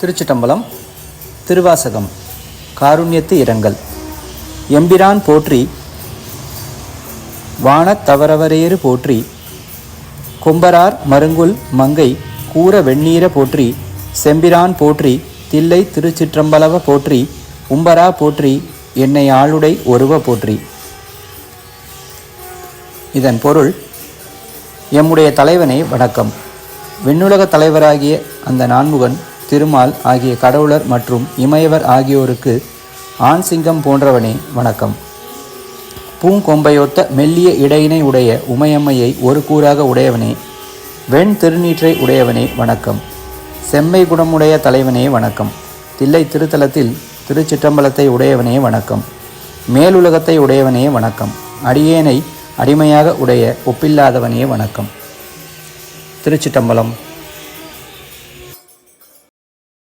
திருச்சிட்டம்பலம் திருவாசகம் காருண்யத்து இரங்கல். எம்பிரான் போற்றி வானத்தவரவரையறு போற்றி கொம்பரார் மருங்குல் மங்கை கூற வெண்ணீர போற்றி செம்பிரான் போற்றி தில்லை திருச்சிற்றம்பலவ போற்றி உம்பரா போற்றி என்னை ஆளுடை ஒருவ போற்றி. இதன் பொருள் எம்முடைய தலைவனே வணக்கம். விண்ணுலக தலைவராகிய அந்த நான்முகன் திருமால் ஆகிய கடவுளர் மற்றும் இமயவர் ஆகியோருக்கு ஆண் சிங்கம் போன்றவனே வணக்கம். பூங்கொம்பையொத்த மெல்லிய இடையினை உடைய உமையம்மையை ஒரு கூறாக உடையவனே வெண் திருநீற்றை உடையவனே வணக்கம். செம்மை குணமுடைய தலைவனே வணக்கம். தில்லை திருத்தலத்தில் திருச்சிற்றம்பலத்தை உடையவனே வணக்கம். மேலுலகத்தை உடையவனே வணக்கம். அடியேனை அடிமையாக உடைய ஒப்பில்லாதவனே வணக்கம். திருச்சிட்டம்பலம்